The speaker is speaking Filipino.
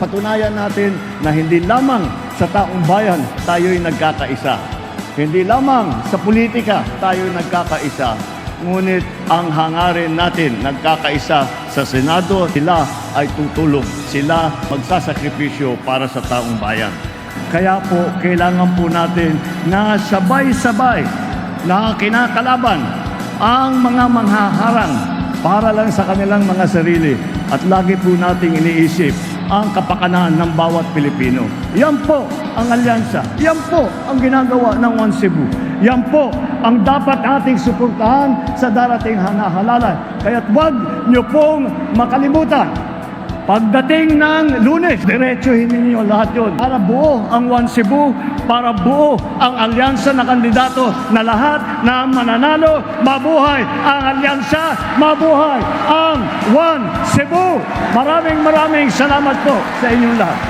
Patunayan natin na hindi lamang sa taong bayan tayo'y nagkakaisa. Hindi lamang sa politika tayo'y nagkakaisa. Ngunit ang hangarin natin nagkakaisa sa Senado, sila ay tutulong. Sila magsasakripisyo para sa taong bayan. Kaya po, kailangan po natin na sabay-sabay na kinakalaban ang mga manghaharang para lang sa kanilang mga sarili at lagi po nating iniisip ang kapakanan ng bawat Pilipino. Yan po ang alyansa. Yan po ang ginagawa ng One Cebu. Yan po ang dapat nating suportahan sa darating hanahalalan. Kaya't wag niyo pong makalimutan Pagdating ng lunes, diretsuhin ninyo lahat yun. Para buo ang One Cebu, para buo ang alyansa na kandidato na lahat na mananalo, mabuhay ang alyansa, mabuhay ang. Maraming maraming salamat po sa inyong lahat.